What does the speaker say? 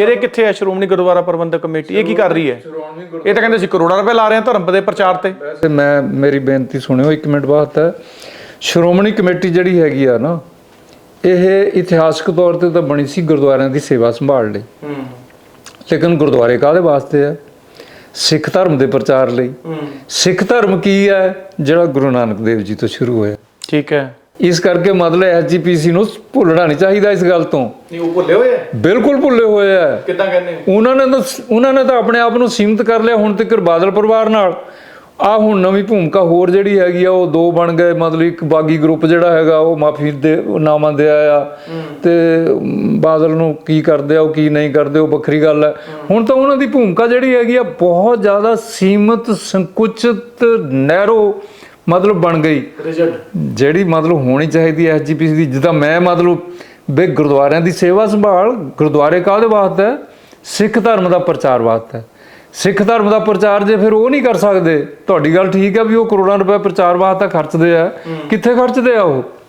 ਫਿਰ ਇਹ ਕਿੱਥੇ ਹੈ ਸ਼੍ਰੋਮਣੀ ਗੁਰਦੁਆਰਾ ਪ੍ਰਬੰਧਕ ਕਮੇਟੀ ਇਹ ਕੀ ਕਰ ਰਹੀ ਹੈ? ਇਹ ਤਾਂ ਕਹਿੰਦੇ ਸੀ ਕਰੋੜਾਂ ਰੁਪਏ ਲਾ ਰਹੇ ਆ ਧਰਮ ਦੇ ਪ੍ਰਚਾਰ ਤੇ। ਵੈਸੇ ਮੈਂ ਮੇਰੀ ਬੇਨਤੀ ਸੁਣਿਓ ਇੱਕ ਮਿੰਟ ਬਾਅਦ ਹੈ ਸ਼੍ਰੋਮਣੀ ਕਮੇਟੀ ਜਿਹੜੀ ਹੈਗੀ ਆ ਨਾ ਇਹ ਇਤਿਹਾਸਕ ਤੌਰ ਤੇ ਤਾਂ ਬਣੀ ਸੀ ਗੁਰਦੁਆਰਿਆਂ ਦੀ ਸੇਵਾ ਸੰਭਾਲ ਲਈ। ਹੂੰ। ਲੇਕਿਨ ਗੁਰਦੁਆਰੇ ਕਾਹਦੇ ਵਾਸਤੇ ਆ? ਸਿੱਖ ਧਰਮ ਦੇ ਪ੍ਰਚਾਰ ਲਈ। ਹੂੰ। ਸਿੱਖ ਧਰਮ ਕੀ ਹੈ? ਜਿਹੜਾ ਗੁਰੂ ਨਾਨਕ ਦੇਵ ਜੀ ਤੋਂ ਸ਼ੁਰੂ ਹੋਇਆ। ਠੀਕ ਹੈ। ਇਸ ਕਰਕੇ ਮਤਲਬ ਐਸਜੀਪੀਸੀ ਨੂੰ ਭੁੱਲਣਾ ਨਹੀਂ ਚਾਹੀਦਾ ਇਸ ਗੱਲ ਤੋਂ। ਨਹੀਂ ਉਹ ਭੁੱਲੇ ਹੋਏ ਆ? ਬਿਲਕੁਲ ਭੁੱਲੇ ਹੋਏ ਆ। ਕਿੱਦਾਂ ਕਹਿੰਦੇ ਉਹਨਾਂ ਨੇ ਤਾਂ ਉਹਨਾਂ ਨੇ ਤਾਂ ਆਪਣੇ ਆਪ ਨੂੰ ਸੀਮਿਤ ਕਰ ਲਿਆ ਹੁਣ ਤੱਕ ਬਾਦਲ ਪਰਿਵਾਰ ਨਾਲ। ਆ ਹੁਣ ਨਵੀਂ ਭੂਮਿਕਾ ਹੋਰ ਜਿਹੜੀ ਹੈਗੀ ਆ ਉਹ ਦੋ ਬਣ ਗਏ ਮਤਲਬ ਇੱਕ ਬਾਗੀ ਗਰੁੱਪ ਜਿਹੜਾ ਹੈਗਾ ਉਹ ਮਾਫੀ ਦੇ ਨਾਮਾਂ ਦੇ ਆ ਤੇ ਬਾਦਲ ਨੂੰ ਕੀ ਕਰਦੇ ਆ ਉਹ ਕੀ ਨਹੀਂ ਕਰਦੇ ਉਹ ਵੱਖਰੀ ਗੱਲ ਹੈ। ਹੁਣ ਤਾਂ ਉਹਨਾਂ ਦੀ ਭੂਮਿਕਾ ਜਿਹੜੀ ਹੈਗੀ ਆ ਬਹੁਤ ਜ਼ਿਆਦਾ ਸੀਮਿਤ ਸੰਕੁਚਿਤ ਨੈਰੋ ਮਤਲਬ ਬਣ ਗਈ। ਜਿਹੜੀ ਮਤਲਬ ਹੋਣੀ ਚਾਹੀਦੀ ਹੈ ਐਸਜੀਪੀਸੀ ਦੀ ਜਿੱਦਾਂ ਮੈਂ ਮਤਲਬ ਬੇ ਗੁਰਦੁਆਰਿਆਂ ਦੀ ਸੇਵਾ ਸੰਭਾਲ ਗੁਰਦੁਆਰੇ ਕਾਹਦੇ ਵਾਸਤੇ? ਸਿੱਖ ਧਰਮ ਦਾ ਪ੍ਰਚਾਰ ਵਾਸਤੇ। ਸਿੱਖ ਧਰਮ ਦਾ ਪ੍ਰਚਾਰ ਜੇ ਫਿਰ ਉਹ ਨਹੀਂ ਕਰ ਸਕਦੇ ਤੁਹਾਡੀ ਗੱਲ ਠੀਕ ਹੈ ਵੀ ਉਹ ਕਰੋੜਾਂ ਰੁਪਏ ਪ੍ਰਚਾਰ ਵਾਸਤੇ ਖਰਚਦੇ ਆ। ਕਿੱਥੇ ਖਰਚਦੇ ਆ ਉਹ?